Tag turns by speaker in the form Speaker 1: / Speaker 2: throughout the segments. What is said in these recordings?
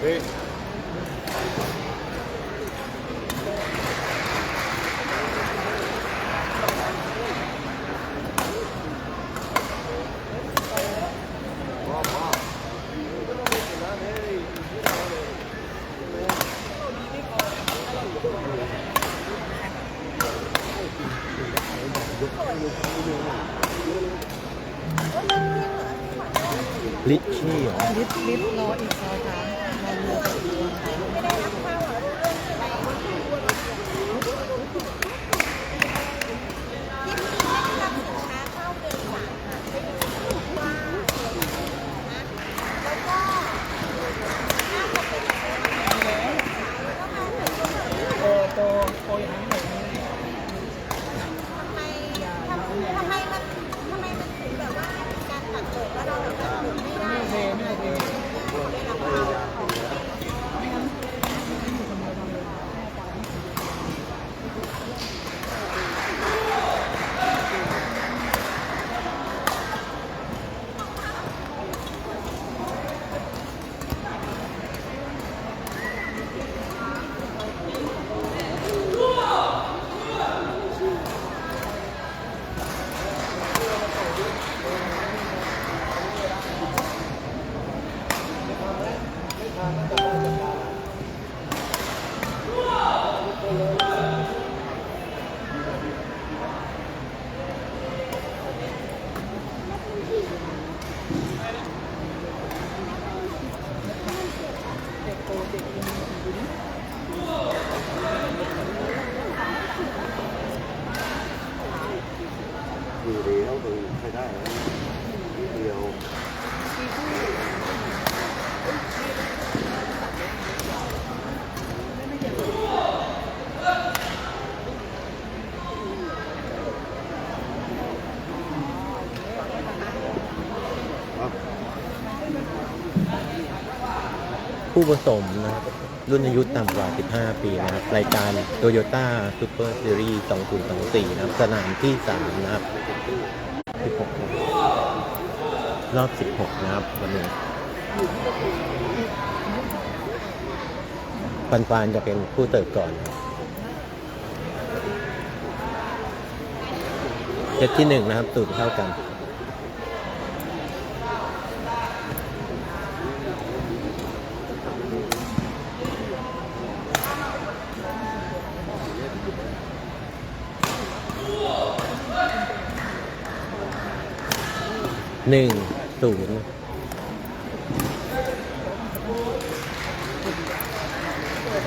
Speaker 1: เผู้
Speaker 2: ผสมนะครับ รุ่นอายุต่ำกว่า 15 ปีนะครับ รายการ Toyota Super Series 2024 นะครับ สนามที่ 3 นะครับ 16นะรบรอบ 16 นะครับวันนี้ปันปานจะเป็นผู้เติบก่อนเซตที่1นะครับตูดเท่ากัน หนึ่งศูนย์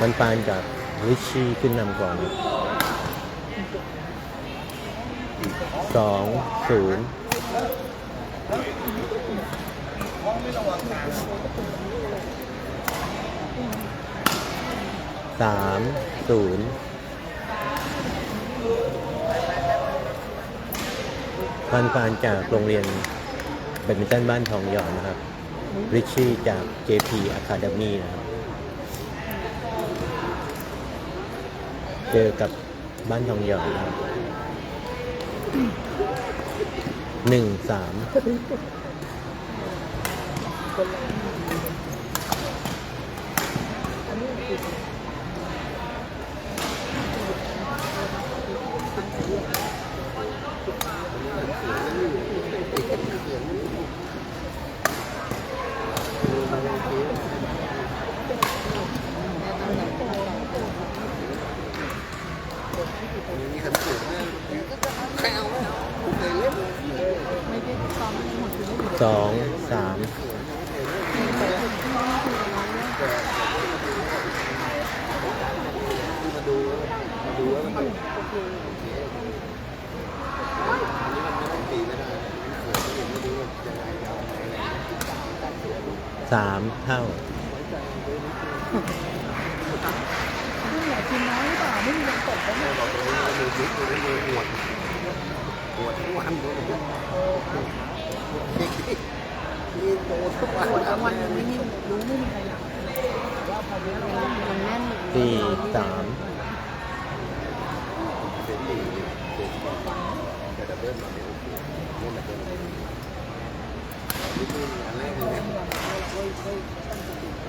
Speaker 2: มันปานจากลิชี่ขึ้นนำก่อนสองศูนย์สามศูนย์ปันปานจากโรงเรียน แบดมินตันบ้านทองหยอดนะครับริชชี่จาก JP Academy นะครับเจอกับบ้านทองหยอดนะครับหนึ่งสาม
Speaker 1: มีขันสูงแม่แค่เอาเลยเล่น
Speaker 2: สองสาม
Speaker 1: มาดูมาดูว่ามันตีไม่ได้เไม่
Speaker 2: มี
Speaker 3: แรงตกแล้วเนี่ย
Speaker 1: บอกเลยว่ามือ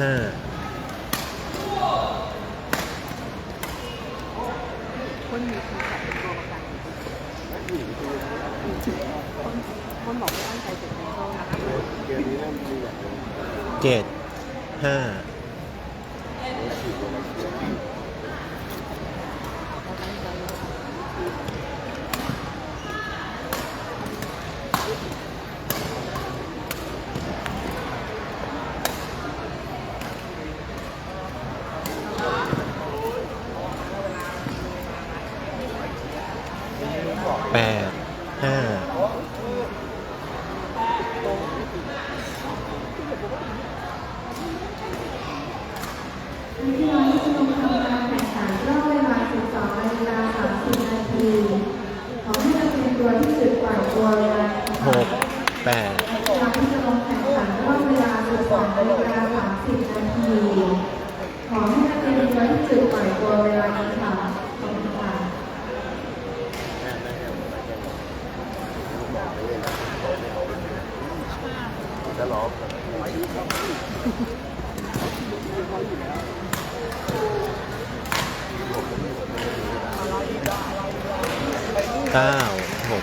Speaker 1: ห้า
Speaker 3: คนมี
Speaker 1: คน
Speaker 4: จั
Speaker 3: บเป็นตัวประกันคนคนบอกว่าตั้งใจเสร็จในห้องนะคะ
Speaker 1: เกมนี้เริ่มดีแบบ
Speaker 2: เจ็ดห้า แปดห้า
Speaker 4: วิทยาลัยชุมนุมทำการแข่งขันรอบเวลา 12นาฬิกา30 นาที ขอให้นักเรียนตัวที่จุดปล่อยตัวเวลา
Speaker 2: หกแปด
Speaker 4: นักกีฬาที่จะลงแข่งขันรอบเวลา 12นาฬิกา30 นาที ขอให้นักเรียนตัวที่จุดปล่อยตัวเวลานี้ค่ะขอบคุณค่ะ
Speaker 1: แม่แม่แม่บอกไปเลยนะจะร้อง
Speaker 2: เก้าหก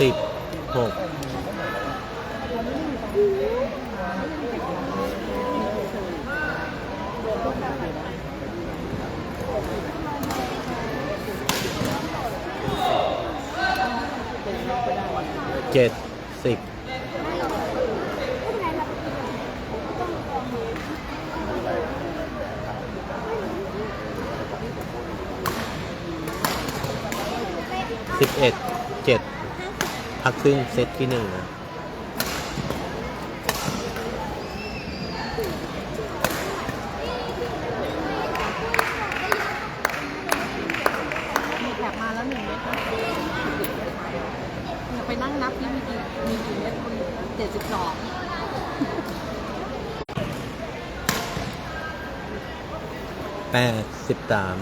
Speaker 2: สิบหก เจ็ดสิบสิบเอ็ดเจ็ดพักครึ่งเซตที่หนึ่งนะ
Speaker 3: มีแถบมาแล้วหนึ่งเม็ดนะไปนั่งนับที่มีกี่มีกี่เม็ดคนเจ็ดสิบสอง
Speaker 2: แปดสิบสาม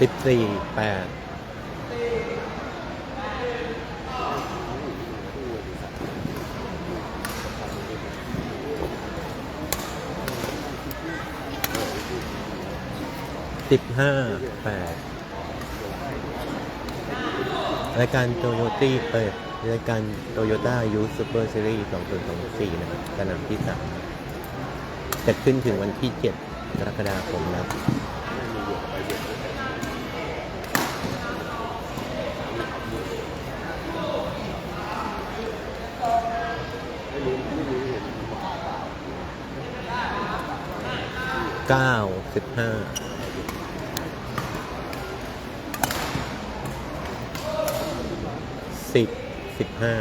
Speaker 2: สิบสี่แปดสิบห้าแปด รายการโตโยตี้เปิดรายการโตโยต้ายูซูเปอร์ซีรีส์2024 นะครับสนามที่ 3 จะขึ้นถึงวันที่ 7 กรกฎาคมนะครับ
Speaker 1: ไม่มีหยกไปหยกไม่รู้ไม่รู้เห็น
Speaker 2: ห้า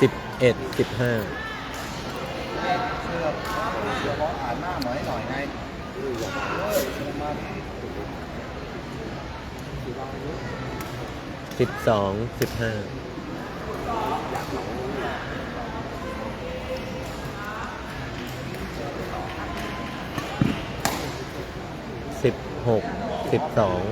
Speaker 2: สิบเอ็ดสิบห้าสิบสองสิบห้า หกสิบสอง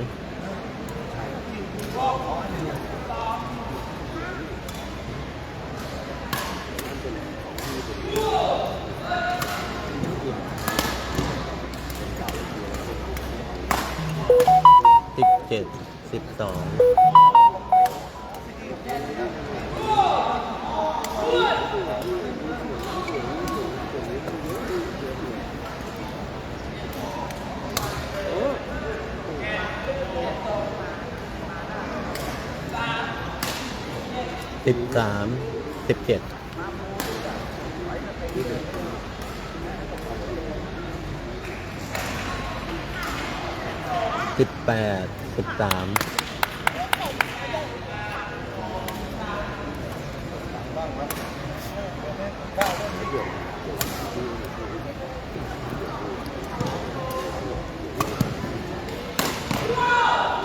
Speaker 1: สิบเจ็ดสิบสอง สิบสามสิบเจ็ดสิบแปดสิบสาม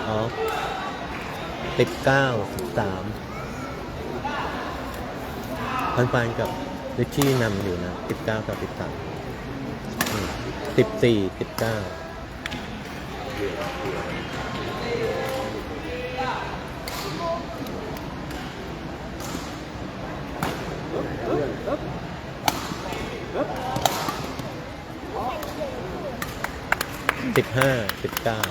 Speaker 1: อ๋อสิบเก้าสิบสาม พันปานกับลิชชี่นำอยู่นะสิบเก้ากับสิบสามสิบสี่สิบเก้าสิบห้าสิบเก้า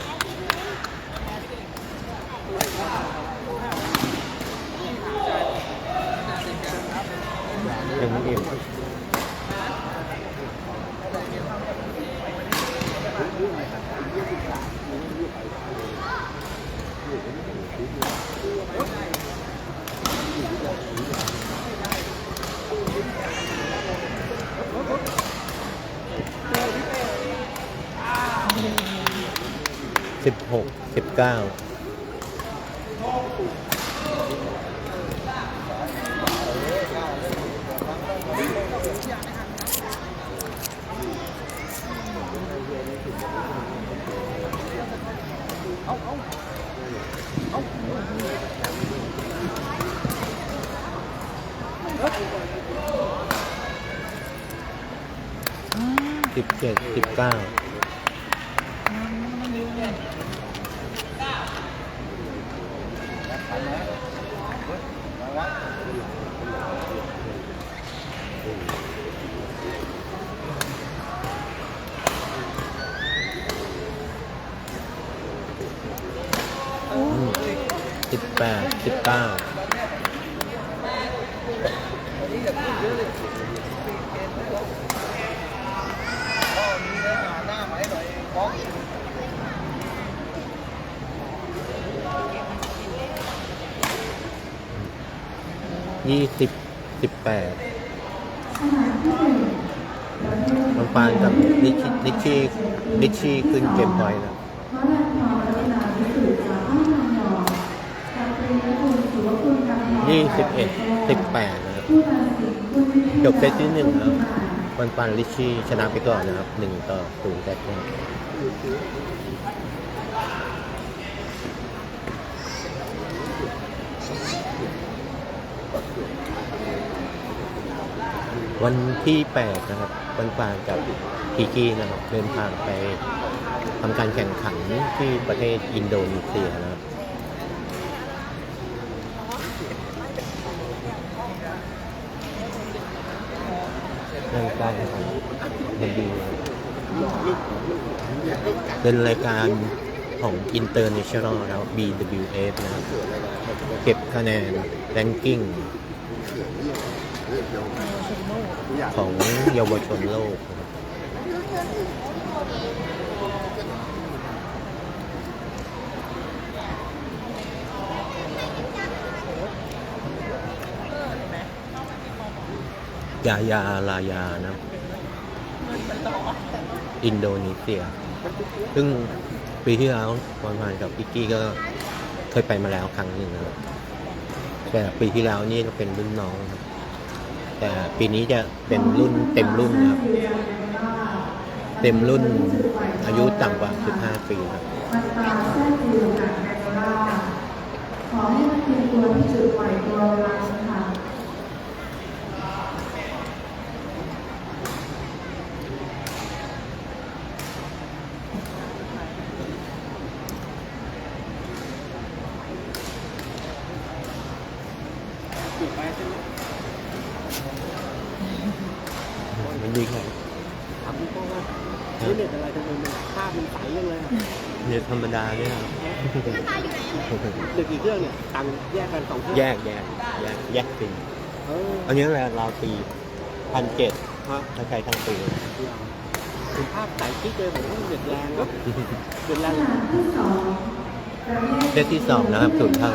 Speaker 1: down. แปดสิบเก้ายี่สิบสิบแปด
Speaker 4: สนามที่หนึ่งประเภท
Speaker 1: น้องปานกับนิชินิชชี่นิชชี่ขึ้นเกมพอยต์นะ
Speaker 4: ยี่สิ
Speaker 1: บเอ็ดสิบแปดนะครับจบเซตที่หนึ่งแล้วปันปันลิชชี่ชนะไปก่อนนะครับหนึ่งต่อศูนย์แต่แวันที่แปดนะครับปันปันกับพีกี้นะครับเดินทางไปทำการแข่งขันที่ประเทศอินโดนีเซียนะครับ เรื่องการแข่งขันมันดี เป็นรายการของ International แล้ว BWF นะเก็บคะแนน ranking ของเยาวชนโลก ยายาลายานะ อินโดนีเซีย ซึ่งปีที่แล้ววันวานกับพิกกี้ก็เคยไปมาแล้วครั้งหนึ่งนะครับแต่ปีที่แล้วนี่ก็เป็นรุ่นน้องครับ แต่ปีนี้จะเป็นรุ่นเต็มรุ่นนะครับ เต็มรุ่นอายุต่ำกว่า 15 ปีครับ
Speaker 4: ขอให้มันเป็นตัวที่จุดปล่อยตัวเวลา ค่ะ
Speaker 1: มันดีครับ
Speaker 2: ถามคุณพ่อว่าใช้เน็ตอะไรทำไมมันภาพมันใสยังเลยอะเน็ตธรรมดาเนี่ยครับ
Speaker 5: ตาอยู่ไหนอะแม่
Speaker 1: เด็กกี่เครื่องเนี่ยตังค์แยกกันสองเครื่อง
Speaker 2: แยกแยกแยกแยกปี
Speaker 1: เออ
Speaker 2: อันนี้แหละราวปีพันเจ็ดถ้าใช้ทั้งปี
Speaker 1: คุณภาพสายกิ๊กเลยผมว่าเด็ดแรงเนาะเด็ดแร
Speaker 4: ส
Speaker 1: ง
Speaker 4: นามที่สองประเภท
Speaker 2: เซตที่สองนะครับศูนย์เท่า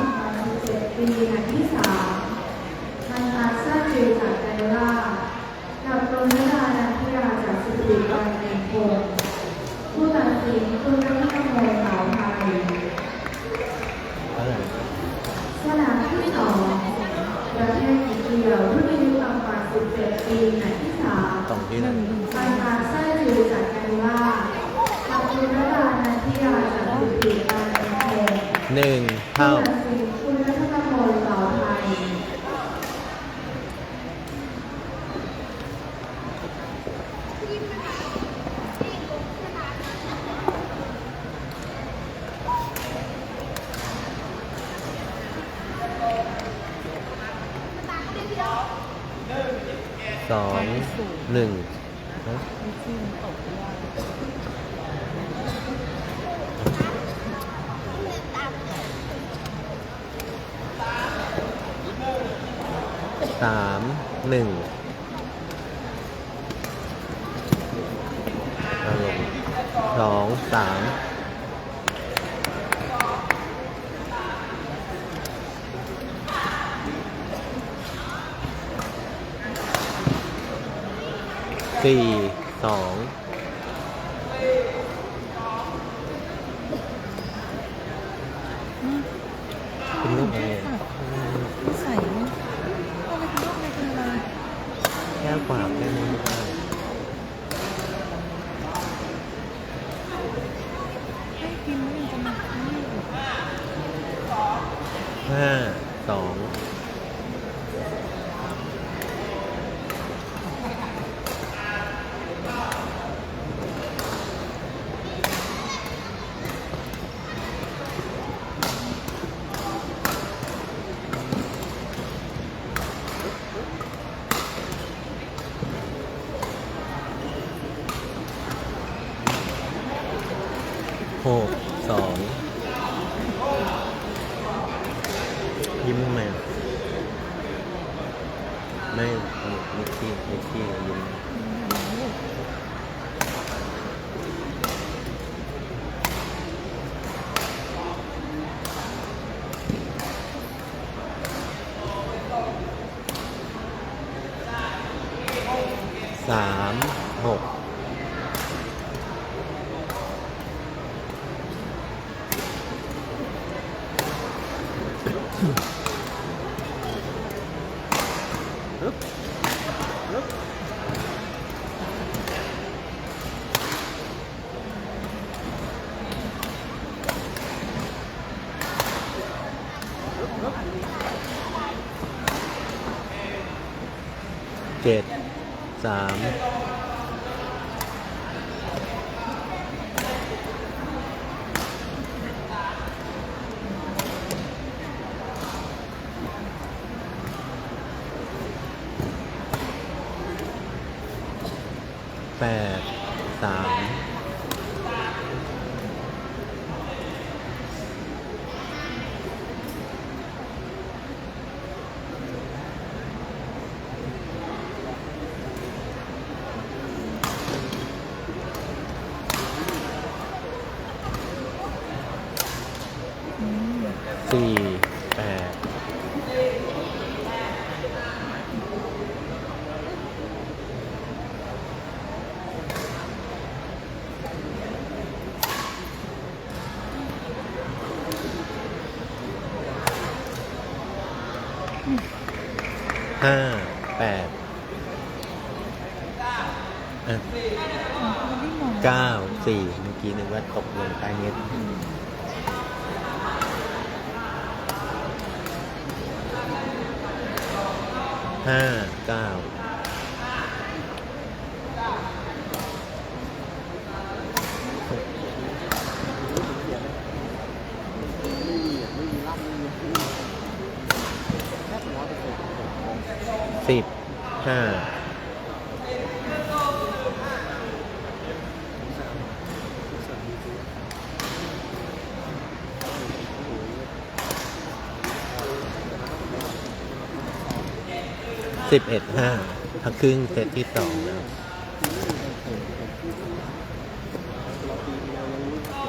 Speaker 4: 17ปีนัดที่สามมันมาซาจิวจากไกล่ากับโรนัลดานันทิยาจากสุริการเงินพงศ์ผู้ตัดสินคุณรัตนโมสาวไทย
Speaker 2: เท่าไหร่
Speaker 4: สนามที่สอง ประเภทหญิงเดี่ยวรุ่นอายุต่ำกว่า 17 ปีนัดที่สาม
Speaker 2: สองที่ไหน
Speaker 4: มันมาซาจิวจากไกล่ากับโรนัลดานันทิยาจากสุริการเงินพงศ์
Speaker 2: หนึ่งเท่า
Speaker 4: คุณรัตนพลสาวไทย
Speaker 2: สองหนึ่งฮะ
Speaker 3: ไม่จริงตกยาก
Speaker 2: สามหนึ่งอารมณ์ สองสามสี่สอง
Speaker 3: Hmm. ห้า
Speaker 2: เก้าสิบห้า สิบเอ็ดห้าพักครึ่งเซตที่สองนะครับ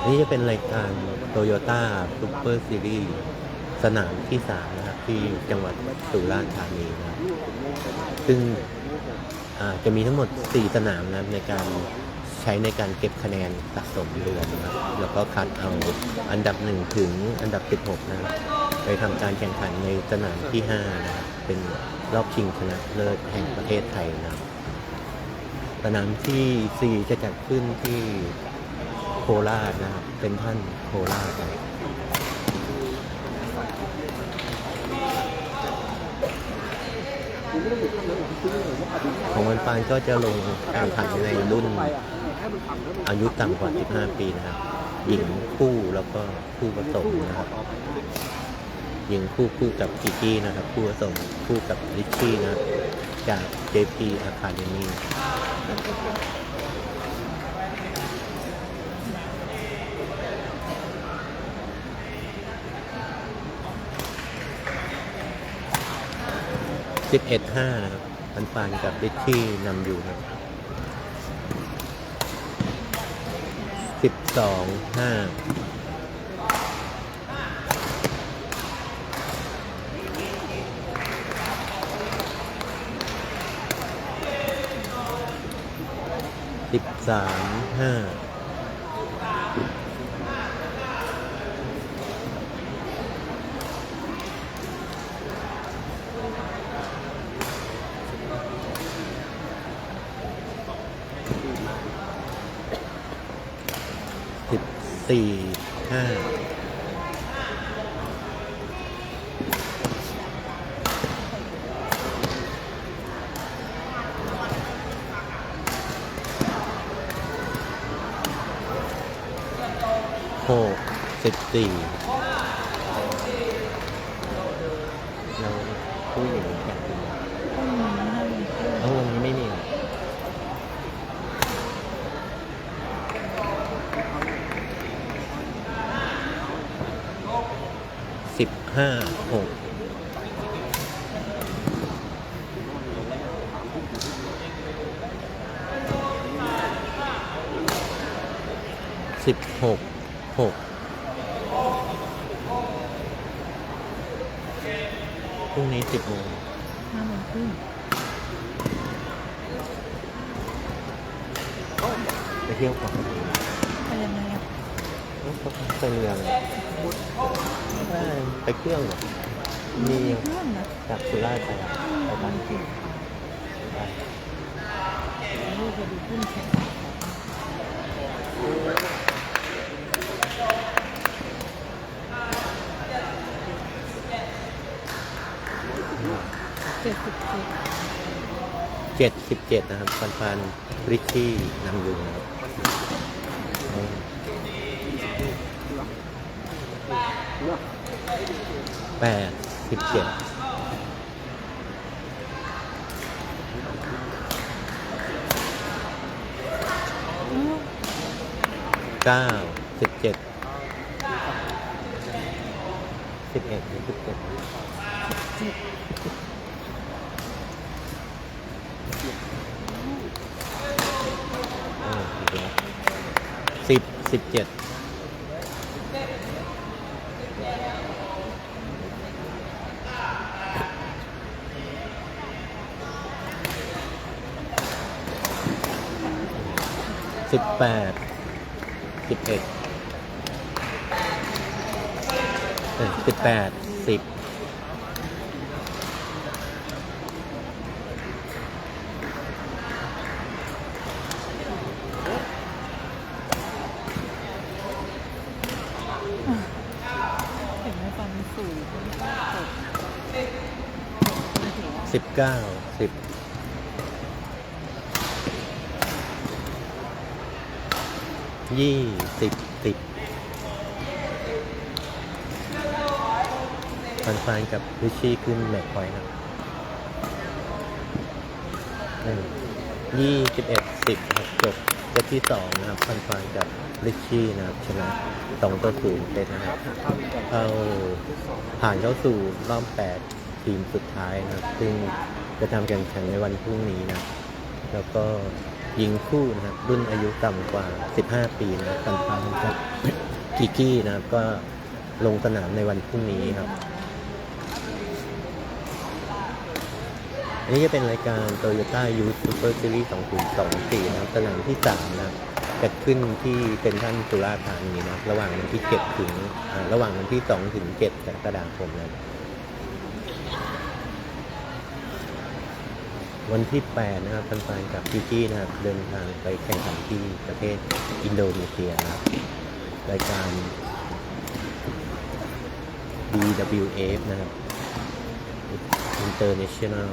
Speaker 2: นี่จะเป็นรายการโตโยต้าซูเปอร์ซีรีส์สนามที่สามนะครับ ที่จังหวัดสุราษฎร์ธานีนะครับซึ่งจะมีทั้งหมด 4 สนามนะครับในการใช้ในการเก็บคะแนนสะสมเรือนะครับ แล้วก็คัดเอาอันดับ 1 ถึงอันดับ 16 นะครับ ไปทำการแข่งขันในสนามที่5นะครับเป็นรอบชิงชนะเลิศแห่งประเทศไทยนะครับสนามทีสี่4 จะจัดขึ้นที่โคราชนะครับเป็นท่านโคราชนะครับของวันปานก็จะลงการขันในรุ่นอายุต่ำกว่า 15 ปีนะครับ หญิงคู่แล้วก็คู่ผสมนะครับ หญิงคู่คู่กับกิกี้นะครับคู่ผสมคู่กับลิชชี่นะจาก JP Academy สิบเอ็ดห้านะครับปันปานกับลิชชี่นำอยู่นะครับสิบสองห้า สิบสามห้าสิบสี่ห้า หกสิบสี่เราผู้หญิงแข่งกันเอาวันนี้ไม่มีสิบห้าหกสิบหกหกพรุ่งนี้สิบโมง
Speaker 3: ห้าโมงครึ่ง
Speaker 2: ไปเที่ยวก่อน
Speaker 3: ไปยังไงอะ
Speaker 2: ไปเรือเลย ไปเครื่องเหรอมีจากสุราษฎร์ไปไปบาง
Speaker 3: เก่ง
Speaker 2: ไป
Speaker 3: เจ็ดสิบสี่
Speaker 2: เจ็ดสิบเจ็ดนะครับปันปันริชชี่นำอยู่นะครับอืม แปดสิบเจ็ดเก้าสิบเจ็ดสิบเอ็ดหรือสิบเจ็ดสิบสิบเจ็ด สิบแปดสิบเอ็ดเออสิบแปดสิบ
Speaker 3: เห็นไหมตอนมันสูงมันก็ตก
Speaker 2: สิบเก้าสิบ ยี่สิบสิบฟันฟานกับริชี่ขึ้นแมตช์พอยต์ครับหนึ่งยี่สิบเอ็ดสิบครับจบเซตที่สองนะครับฟันฟานกับริชชี่นะครับชนะสองต่อศูนย์เซตนะครับเข้าผ่านเข้าสู่รอบแปดทีมสุดท้ายนะครับ ซึ่งจะทำการแข่งในวันพรุ่งนี้นะ แล้วก็ ยิงคู่นะครับรุ่นอายุต่ำกว่า 15 ปีนะครับปันปันกับกิกกี้นะครับก็ลงสนามในวันพรุ่งนี้ครับ อันนี้จะเป็นรายการ Toyota Youth Super Series 2024 นะครับสนามที่ 3 นะครับจัดขึ้นที่เป็นท่านสุราษฎร์ธานีนะครับ ระหว่างวันที่ 7 ถึงระหว่างวันที่ 2 ถึง 7กรกฎาคมนะครับ วันที่ 8 นะครับปันปันกับกิกกี้นะครับ เดินทางไปแข่งขันที่ประเทศอินโดนีเซียนะครับ รายการ BWF นะครับ International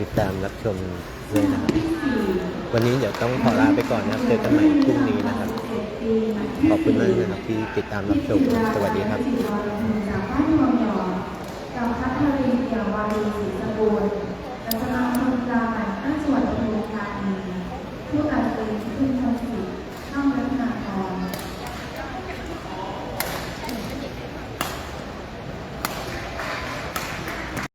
Speaker 2: ติดตามรับชมด้วยนะครับ วันนี้เดี๋ยวต้องขอลาไปก่อนนะครับ เจอกันใหม่พรุ่งนี้นะครับ ขอบคุณมากนะครับที่ติดตามรับชม สวัสดีครับ